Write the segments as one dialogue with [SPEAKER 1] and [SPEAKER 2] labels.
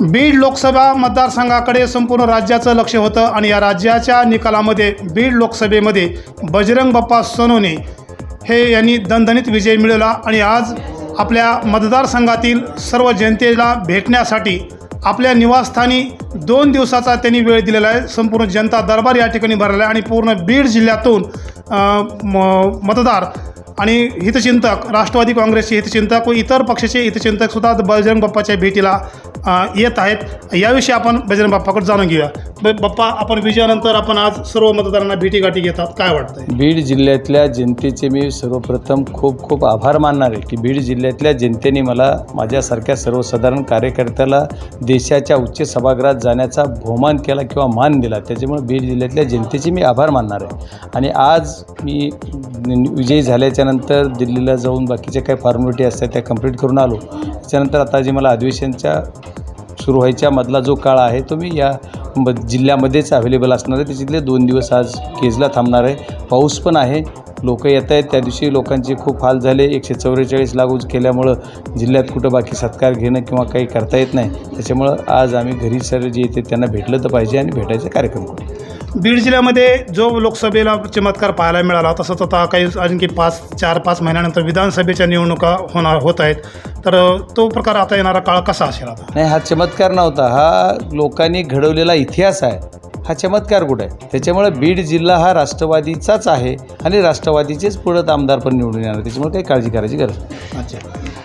[SPEAKER 1] बीड लोकसभा मतदारसंघाकडे संपूर्ण राज्याचं लक्ष होतं आणि या राज्याच्या निकालामध्ये बीड लोकसभेमध्ये बजरंग बाप्पा सोनवणे हे यांनी दणदणीत विजय मिळवला आणि आज आपल्या मतदारसंघातील सर्व जनतेला भेटण्यासाठी आपल्या निवासस्थानी दोन दिवसाचा त्यांनी वेळ दिलेला आहे. संपूर्ण जनता दरबार या ठिकाणी भरला आहे आणि पूर्ण बीड जिल्ह्यातून म- मतदार आणि हितचिंतक राष्ट्रवादी काँग्रेसचे हितचिंतक व इतर पक्षाचे हितचिंतकसुद्धा बजरंग बाप्पाच्या भेटीला येत आहेत. याविषयी आपण बजरंग बाप्पाकडे जाणून घेऊया. बाप्पा आपण विजयानंतर आपण आज सर्व मतदारांना भेटीगाठी घेतात. काय वाटतं
[SPEAKER 2] बीड जिल्ह्यातल्या जनतेचे मी सर्वप्रथम खूप खूप आभार मानणार आहे की बीड जिल्ह्यातल्या जनतेने मला माझ्यासारख्या सर्वसाधारण कार्यकर्त्याला देशाच्या उच्च सभागृहात जाण्याचा बहुमान केला किंवा मान दिला. त्याच्यामुळे बीड जिल्ह्यातल्या जनतेचे मी आभार मानणार आहे. आणि आज मी विजयी झाल्याच्यानंतर दिल्लीला जाऊन बाकीच्या काही फॉर्मॅलिटी असतात त्या कंप्लीट करून आलो. त्याच्यानंतर आता जे मला अधिवेशनच्या सुरू व्हायच्या मधला जो काळ आहे तो मी या म जिल्ह्यामध्येच अवेलेबल असणार आहे. त्याच्यातले दोन दिवस आज केजला थांबणार आहे. पाऊस पण आहे. लोक येत आहेत. त्या दिवशी लोकांचे खूप हाल झाले. एकशे चौवेचाळीस लागू केल्यामुळं जिल्ह्यात कुठं बाकी सत्कार घेणं किंवा काही करता येत नाही. त्याच्यामुळं आज आम्ही घरी सर जे येते त्यांना भेटलं तर पाहिजे आणि भेटायचा कार्यक्रम करू.
[SPEAKER 1] बीड जिल्ह्यामध्ये जो लोकसभेला चमत्कार पाहायला मिळाला तसंच आता काही आणखी पाच चार पाच महिन्यानंतर विधानसभेच्या निवडणुका होणार होत आहेत. तर तो प्रकार आता येणारा काळ कसा असेल आता?
[SPEAKER 2] नाही हा चमत्कार नव्हता. हा लोकांनी घडवलेला इतिहास आहे. हा चमत्कार कुठं? आहे त्याच्यामुळे बीड जिल्हा हा राष्ट्रवादीचाच आहे आणि राष्ट्रवादीचेच पुढं आमदार पण निवडून येणार त्याच्यामुळे काही काळजी करायची गरज नाही.
[SPEAKER 1] अच्छा.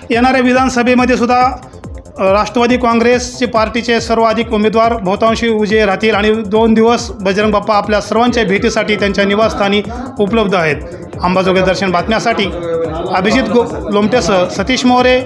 [SPEAKER 1] येणाऱ्या विधानसभेमध्ये सुद्धा राष्ट्रवादी काँग्रेसचे पार्टीचे सर्वाधिक उमेदवार बहुतांशी उजे राहतील आणि दोन दिवस बजरंग बाप्पा आपल्या सर्वांच्या भेटीसाठी त्यांच्या निवासस्थानी उपलब्ध आहेत. अंबाजोगाई दर्शन बातम्यासाठी अभिजित गो लोमटेसह सतीश मोरे